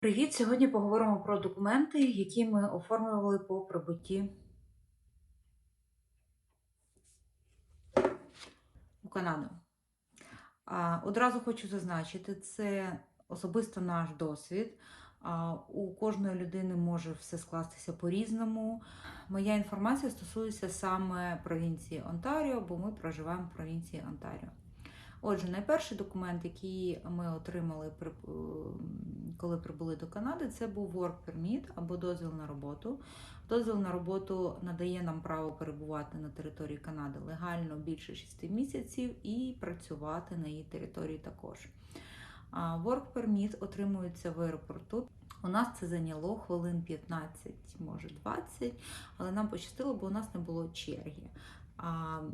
Привіт! Сьогодні поговоримо про документи, які ми оформлювали по прибутті у Канаду. Одразу хочу зазначити, це особисто наш досвід. У кожної людини може все скластися по-різному. Моя інформація стосується саме провінції Онтаріо, бо ми проживаємо в провінції Онтаріо. Отже, найперший документ, який ми отримали, е, коли прибули до Канади, це був Work Permit або дозвіл на роботу. Дозвіл на роботу надає нам право перебувати на території Канади легально більше 6 місяців і працювати на її території також. Work Permit отримується в аеропорту. У нас це зайняло хвилин 15, може 20, але нам пощастило, бо у нас не було черги.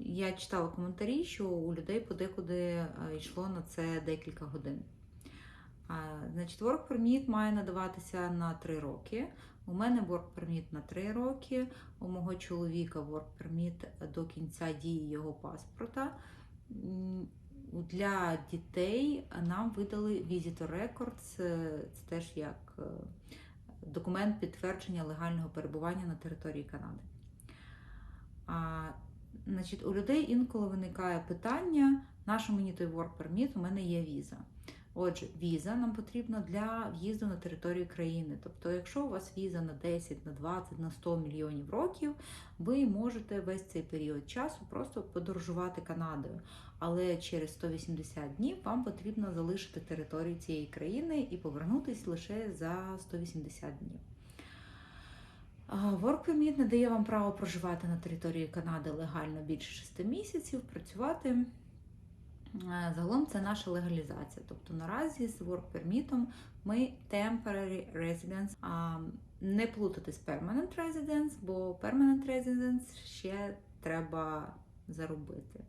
Я читала коментарі, що у людей подекуди е, йшло на це декілька годин. Значить, Work Permit має надаватися на 3 роки. У мене Work Permit на 3 роки, у мого чоловіка Work Permit до кінця дії його паспорта. Для дітей нам видали Visitor Records, це це теж як е, документ підтвердження легального перебування на території Канади. Значить, у людей інколи виникає питання, на що мені той work permit, у мене є віза. Отже, віза нам потрібна для в'їзду на територію країни. Тобто, якщо у вас віза на 10, на 20, на 100 мільйонів років, ви можете весь цей період часу просто подорожувати Канадою. Але через 180 днів вам потрібно залишити територію цієї країни і повернутися лише за 180 днів. Work Permit надає вам право проживати на території Канади легально більше 6 місяців, працювати. Загалом це наша легалізація. Тобто наразі з Work Permit ми temporary residence, а не плутати з permanent residence, бо permanent residence ще треба заробити.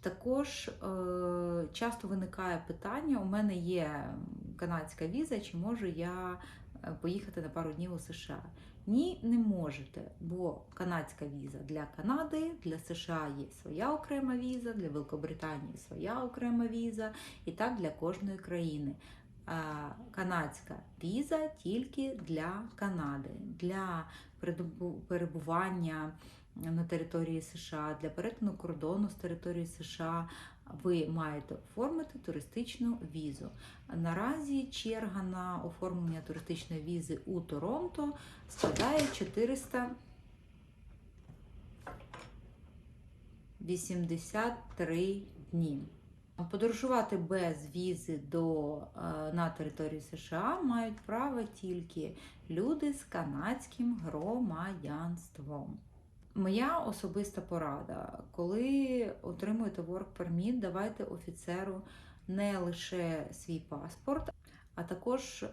Також е, часто виникає питання: у мене є канадська віза, чи можу я поїхати на пару днів у США? Ні, не можете, бо канадська віза для Канади, для США є своя окрема віза, для Великобританії своя окрема віза, і так для кожної країни. Канадська віза тільки для Канади, для перебування на території США, для перетину кордону з території США ви маєте оформити туристичну візу. Наразі черга на оформлення туристичної візи у Торонто складає 483 дні. Подорожувати без візи до, е, на території США мають право тільки люди з канадським громадянством. Моя особиста порада, коли отримуєте work permit, давайте офіцеру не лише свій паспорт, а також е,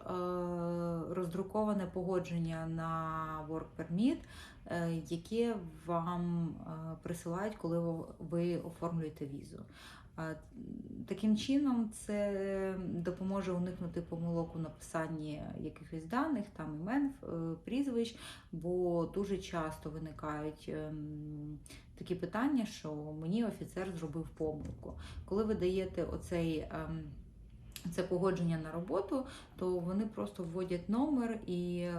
роздруковане погодження на work permit, е, яке вам е, присилають, коли ви- оформлюєте візу. Таким чином, це допоможе уникнути помилок у написанні якихось даних, там імен, е, прізвищ, бо дуже часто виникають ем, такі питання, що мені офіцер зробив помилку. Коли ви даєте оцей. ем, це погодження на роботу, то вони просто вводять номер і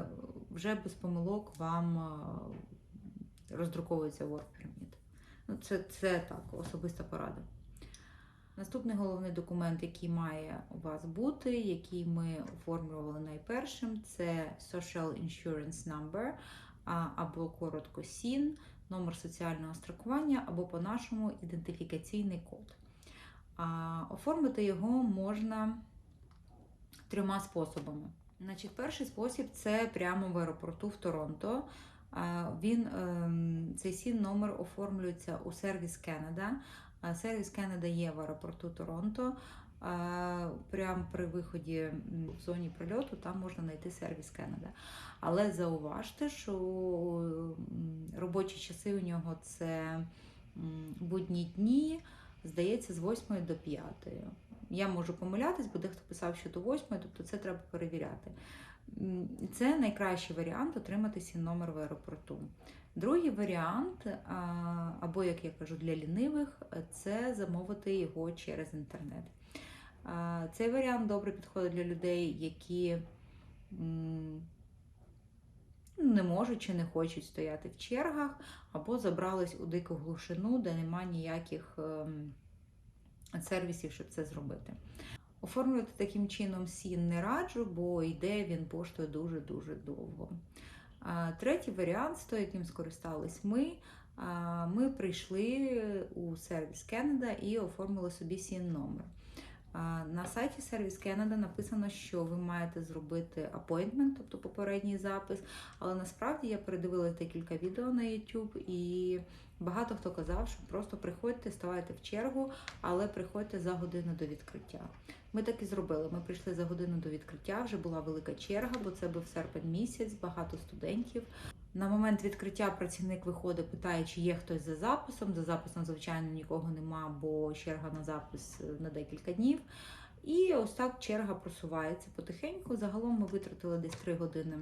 вже без помилок вам е, роздруковується work permit. Ну, це, це так, особиста порада. Наступний головний документ, який має у вас бути, який ми оформлювали найпершим, це Social Insurance Number або коротко СІН, номер соціального страхування, або по-нашому ідентифікаційний код. Оформити його можна трьома способами. Значить, перший спосіб це прямо в аеропорту в Торонто. Він, ем, цей сін номер оформлюється у сервіс Canada. Сервіс Canada є в аеропорту Торонто. Прямо при виході в зоні прильоту там можна знайти сервіс Canada. Але зауважте, що робочі часи у нього це будні дні, здається, з 8 до 5. Я можу помилятись, бо дехто писав, що до 8, тобто це треба перевіряти. Це найкращий варіант отримати сін номер в аеропорту. Другий варіант, або, як я кажу, для лінивих, це замовити його через інтернет. Цей варіант добре підходить для людей, які не можуть чи не хочуть стояти в чергах, або забрались у дику глушину, де немає ніяких ем, сервісів, щоб це зробити. Оформлювати таким чином сін не раджу, бо йде він поштою дуже-дуже довго. Третій варіант, з того, яким скористались ми. Ми прийшли у сервіс Canada і оформили собі сін номер. На сайті Service Canada написано, що ви маєте зробити appointment, тобто попередній запис. Але насправді я передивилася декілька відео на YouTube і багато хто казав, що просто приходьте, ставайте в чергу, але приходьте за годину до відкриття. Ми так і зробили. Ми прийшли за годину до відкриття, вже була велика черга, бо це був серпень місяць, багато студентів. На момент відкриття працівник виходить, питає, чи є хтось за записом. За записом, звичайно, нікого нема, бо черга на запис на декілька днів. І ось так черга просувається потихеньку. Загалом ми витратили десь 3 години,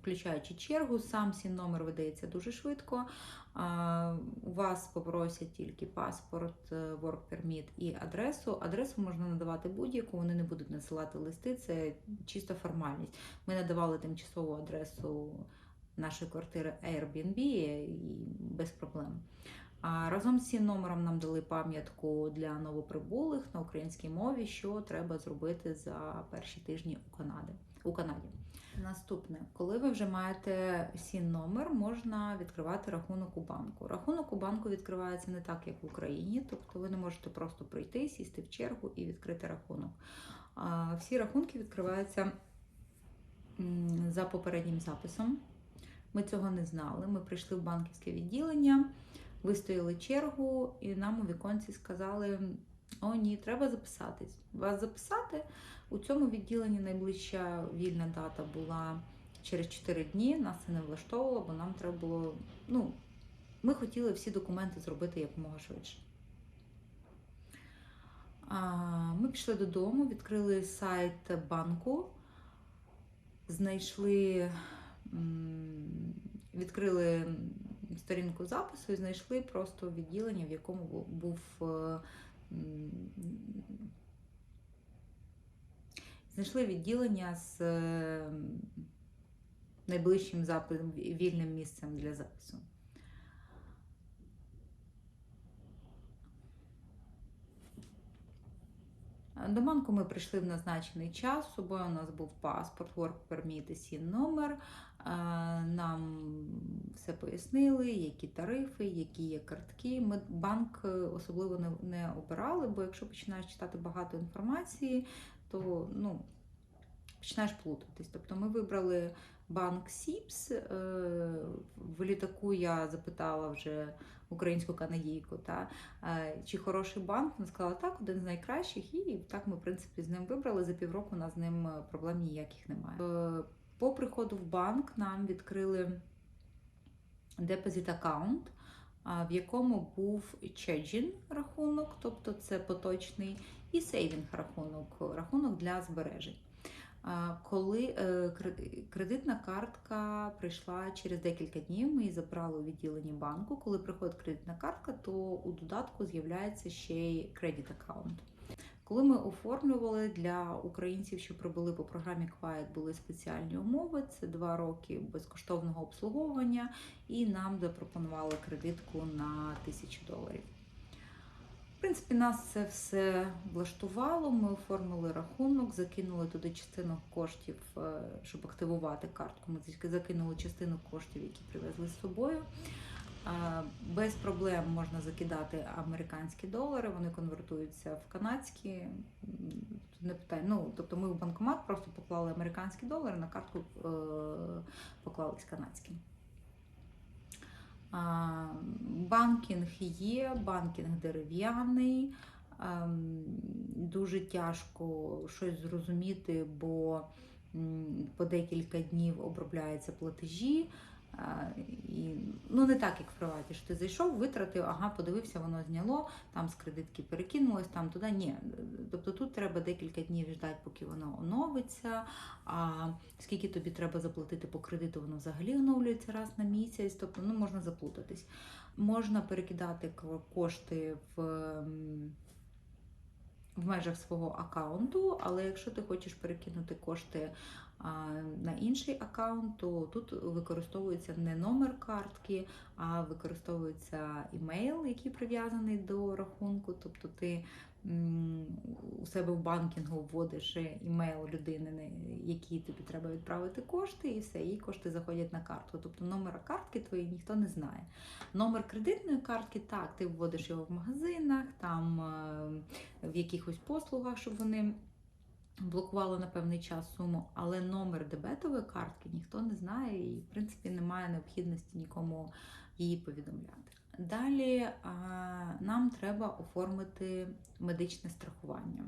включаючи чергу. Сам сін номер видається дуже швидко. У вас попросять тільки паспорт, е, work permit і адресу. Адресу можна надавати будь-яку, вони не будуть насилати листи, це чисто формальність. Ми надавали тимчасову адресу нашої квартири Airbnb і без проблем. А разом з цим номером нам дали пам'ятку для новоприбулих на українській мові, що треба зробити за перші тижні у Канаді. У Канаді. Наступне, коли ви вже маєте сін номер, можна відкривати рахунок у банку. Рахунок у банку відкривається не так, як в Україні, тобто ви не можете просто прийти, сісти в чергу і відкрити рахунок. Всі рахунки відкриваються за попереднім записом. Ми цього не знали. Ми прийшли в банківське відділення, вистояли чергу, і нам у віконці сказали: о, ні, треба записатись. Вас записати у цьому відділенні найближча вільна дата була через 4 дні. Нас це не влаштовувало, бо нам треба було. Ну, ми хотіли всі документи зробити якомога швидше. Ми пішли додому, відкрили сайт банку, знайшли, відкрили сторінку запису і знайшли просто відділення, в якому був е, знайшли відділення з е, найближчим записом, вільним місцем для запису. До банку ми прийшли в назначений час. З собою у нас був паспорт, work permit і сін номер. Е, Нам все пояснили, які тарифи, які є картки. Ми банк е, особливо не, не обирали, бо якщо починаєш читати багато інформації, то ну, починаєш плутатись. Тобто ми вибрали банк Сіпс. е, В літаку я запитала вже українську канадійку, та, е, чи хороший банк. Вона сказала, так, один з найкращих, і так ми, в принципі, з ним вибрали. За півроку у нас з ним е, проблем ніяких немає. Е, По приходу в банк нам відкрили депозит аккаунт, в якому був чеджін рахунок, тобто це поточний, і сейвінг рахунок, рахунок для збережень. Коли е, кредитна картка прийшла через декілька днів, ми її забрали у відділенні банку. Коли приходить кредитна картка, то у додатку з'являється ще й кредит аккаунт. Коли ми оформлювали для українців, що прибули по програмі Quiet, були спеціальні умови. Це два роки безкоштовного обслуговування, і нам запропонували кредитку на тисячу доларів. В принципі, нас це все влаштувало. Ми оформили рахунок, закинули туди частину коштів, е, щоб активувати картку. Ми тільки закинули частину коштів, які привезли з собою. Без проблем можна закидати американські долари, вони конвертуються в канадські. Не питання. Ну, тобто ми в банкомат просто поклали американські долари, на картку е, поклались канадські. Банкінг є, банкінг дерев'яний. Ем, Дуже тяжко щось зрозуміти, бо по декілька днів обробляються платежі. І, ну, не так, як в приваті, що ти зайшов, витратив, ага, подивився, воно зняло, там з кредитки перекинулось, там туди. Ні. Тобто тут треба декілька днів ждати, поки воно оновиться. А скільки тобі треба заплатити по кредиту, воно взагалі оновлюється раз на місяць, тобто ну, можна заплутатись. Можна перекидати кошти в в межах свого аккаунту, але якщо ти хочеш перекинути кошти на інший аккаунт, то тут використовується не номер картки, а використовується імейл, який прив'язаний до рахунку. Тобто ти у себе в банкінгу вводиш імейл людини, якій тобі треба відправити кошти, і все, їй кошти заходять на картку. Тобто номера картки твої ніхто не знає. Номер кредитної картки, так, ти вводиш його в магазинах, там е, в якихось послугах, щоб вони блокували на певний час суму, але номер дебетової картки ніхто не знає і, в принципі, немає необхідності нікому її повідомляти. Далі нам треба оформити медичне страхування.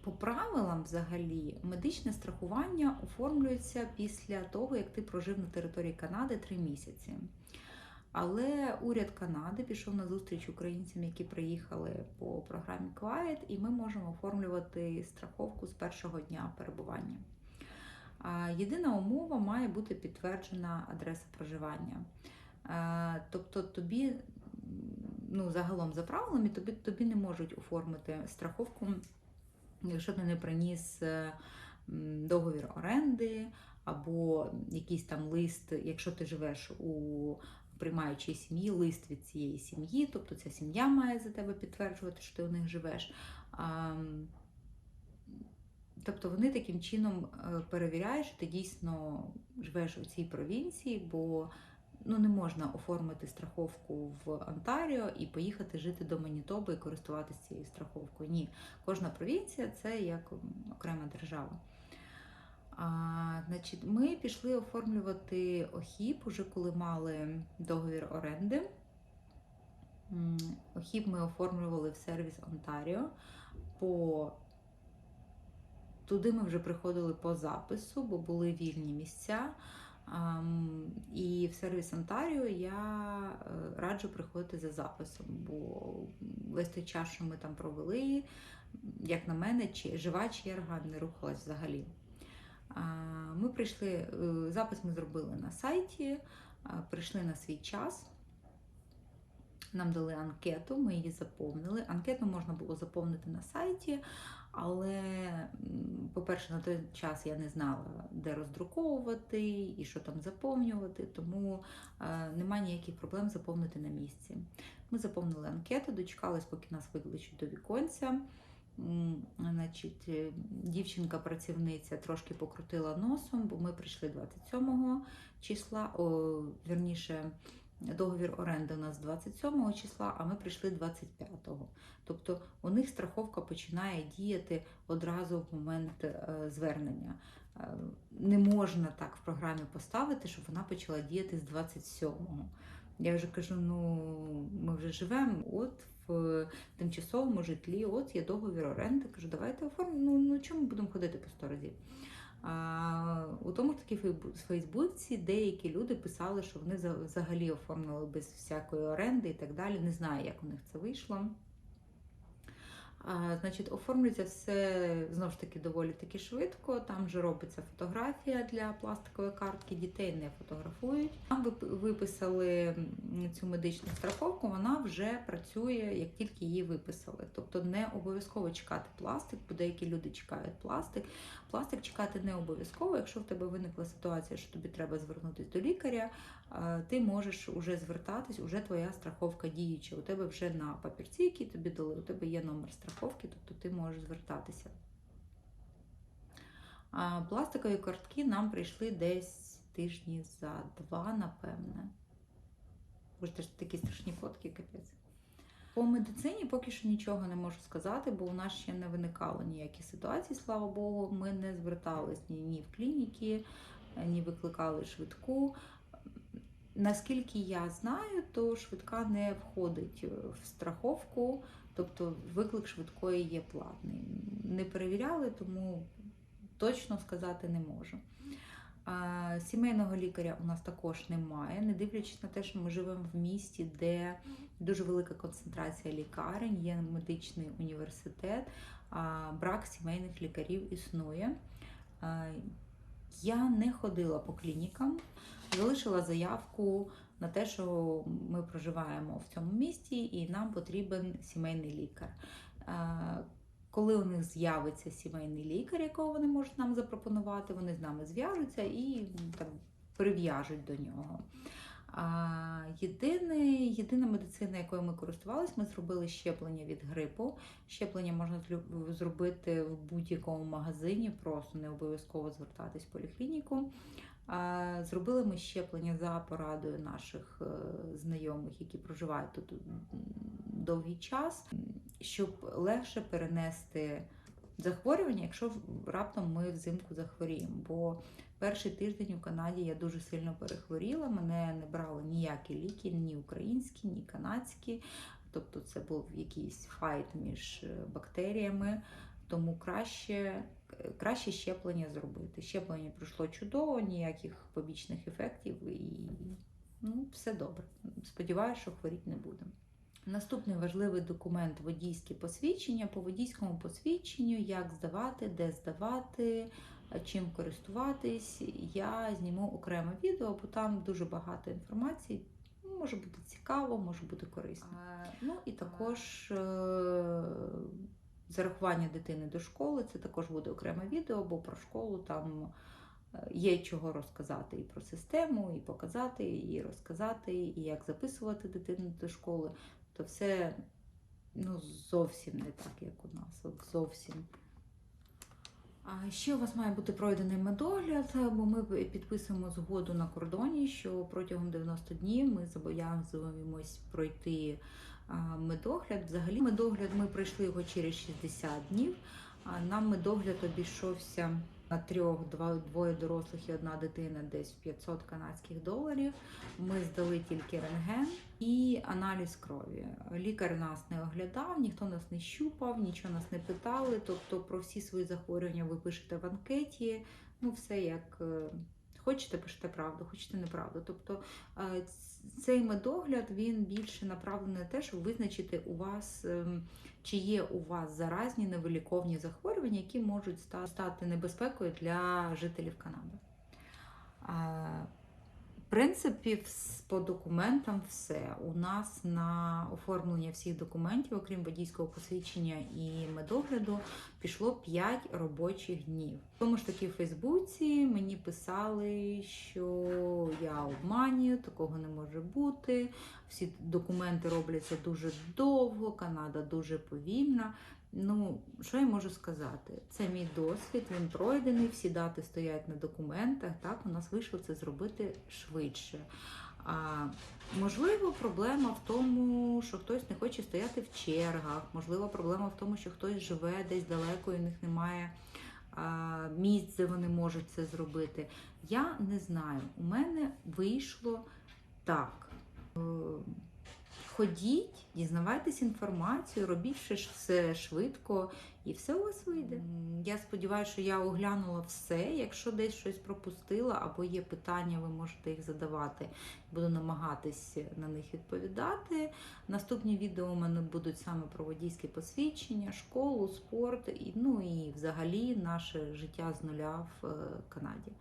По правилам, взагалі, медичне страхування оформлюється після того, як ти прожив на території Канади 3 місяці. Але уряд Канади пішов на зустріч українцям, які приїхали по програмі Quiet, і ми можемо оформлювати страховку з першого дня перебування. Єдина умова має бути підтверджена адреса проживання. Тобто тобі, ну, загалом за правилами, тобі, тобі не можуть оформити страховку, якщо ти не приніс е, договір оренди або якийсь там лист, якщо ти живеш у приймаючій сім'ї, лист від цієї сім'ї, тобто ця сім'я має за тебе підтверджувати, що ти у них живеш. Тобто вони таким чином е, перевіряють, що ти дійсно живеш у цій провінції, бо ну, не можна оформити страховку в Онтаріо і поїхати жити до Манітоби і користуватися цією страховкою. Ні, кожна провінція це як окрема держава. А, значить, Ми пішли оформлювати ОХІП, уже коли мали договір оренди. ОХІП ми оформлювали в сервіс Онтаріо. По... Туди ми вже приходили по запису, бо були вільні місця. І в сервіс Онтаріо я е, раджу приходити за записом, бо весь той час, що ми там провели, як на мене, чи жива черга не рухалась взагалі. Ми прийшли, е, запис ми зробили на сайті, а, прийшли на свій час. Нам дали анкету, ми її заповнили. Анкету можна було заповнити на сайті, але, по-перше, на той час я не знала, де роздруковувати і що там заповнювати, тому е, немає ніяких проблем заповнити на місці. Ми заповнили анкету, дочекались, поки нас викличуть до віконця. Значить, е, дівчинка-працівниця трошки покрутила носом, бо ми прийшли 27 числа, о, вірніше, договір оренди у нас 27 числа, а ми прийшли 25-го. Тобто у них страховка починає діяти одразу в момент е, звернення. Е, Не можна так в програмі поставити, щоб вона почала діяти з 27-го. Я вже кажу: ну ми вже живемо от в тимчасовому житлі, от є договір оренди. Кажу, давайте оформимо. Ну, ну чому будемо ходити по 100 разів? У тому ж таки Фейсбуці деякі люди писали, що вони за- взагалі оформили без всякої оренди і так далі. Не знаю, як у них це вийшло. А, значить, оформлюється все знову ж таки доволі таки швидко. Там вже робиться фотографія для пластикової картки, дітей не фотографують. Вип- виписали цю медичну страховку, вона вже працює, як тільки її виписали. Тобто не обов'язково чекати пластик, бо деякі люди чекають пластик. Пластик чекати не обов'язково. Якщо в тебе виникла ситуація, що тобі треба звернутися до лікаря, ти можеш уже звертатись, уже твоя страховка діюча. У тебе вже на папірці, які тобі дали, у тебе є номер страховки, тобто ти можеш звертатися. Пластикові картки нам прийшли десь тижні за два, напевне. Бо ж такі страшні фотки, капець. По медицині поки що нічого не можу сказати, бо у нас ще не виникало ніякі ситуації, слава Богу. Ми не звертались ні, ні в клініки, ні викликали швидку. Наскільки я знаю, то швидка не входить в страховку, тобто виклик швидкої є платний. Не перевіряли, тому точно сказати не можу. Сімейного лікаря у нас також немає, не дивлячись на те, що ми живемо в місті, де дуже велика концентрація лікарень, є медичний університет, брак сімейних лікарів існує. Я не ходила по клінікам, залишила заявку на те, що ми проживаємо в цьому місті і нам потрібен сімейний лікар. Коли у них з'явиться сімейний лікар, якого вони можуть нам запропонувати, вони з нами зв'яжуться і там прив'яжуть до нього. А єдине, єдина медицина, якою ми користувалися, ми зробили щеплення від грипу. Щеплення можна зробити в будь-якому магазині, просто не обов'язково звертатись в поліклініку. А, Зробили ми щеплення за порадою наших е, знайомих, які проживають тут довгий час, щоб легше перенести захворювання, якщо раптом ми взимку захворіємо. Бо перший тиждень у Канаді я дуже сильно перехворіла. Мене не брали ніякі ліки, ні українські, ні канадські. Тобто це був якийсь файт між е, бактеріями. Тому краще, краще щеплення зробити. Щеплення пройшло чудово, ніяких побічних ефектів і ну, все добре. Сподіваюся, що хворіти не будемо. Наступний важливий документ водійське посвідчення. По водійському посвідченню, як здавати, де здавати, чим користуватись. Я зніму окреме відео, бо там дуже багато інформації. Може бути цікаво, може бути корисно. Ну і також е, зарахування дитини до школи. Це також буде окреме відео, бо про школу там е, є чого розказати і про систему, і показати, і розказати, і як записувати дитину до школи. То все ну, зовсім не так, як у нас. От зовсім. А ще у вас має бути пройдений медогляд, бо ми підписуємо згоду на кордоні, що протягом 90 днів ми зобов'язуємось пройти медогляд. Взагалі, медогляд ми пройшли його через 60 днів. А нам медогляд обійшовся на трьох, два, двоє дорослих і одна дитина десь в 500 канадських доларів. Ми здали тільки рентген і аналіз крові. Лікар нас не оглядав, ніхто нас не щупав, нічого нас не питали. Тобто про всі свої захворювання ви пишете в анкеті. Ну, все як е, хочете, пишете правду, хочете неправду. Тобто е, цей медогляд він більше направлений на те, щоб визначити у вас, ем, чи є у вас заразні невиліковні захворювання, які можуть стати небезпекою для жителів Канади. Принципі, по документам все. У нас на оформлення всіх документів, окрім водійського посвідчення і медогляду, пішло 5 робочих днів. Тому ж таки в Фейсбуці мені писали, що я обманюю, такого не може бути. Всі документи робляться дуже довго, Канада дуже повільна. Ну, що я можу сказати? Це мій досвід, він пройдений, всі дати стоять на документах. Так, у нас вийшло це зробити швидше. А, можливо, проблема в тому, що хтось не хоче стояти в чергах. Можливо, проблема в тому, що хтось живе десь далеко і в них немає а, місць, де вони можуть це зробити. Я не знаю. У мене вийшло так. Ходіть, дізнавайтесь інформацію, робіть все швидко, і все у вас вийде. Я сподіваюся, що я оглянула все. Якщо десь щось пропустила або є питання, ви можете їх задавати. Буду намагатись на них відповідати. Наступні відео у мене будуть саме про водійське посвідчення, школу, спорт, і, ну і взагалі наше життя з нуля в е, Канаді.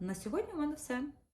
На сьогодні у мене все.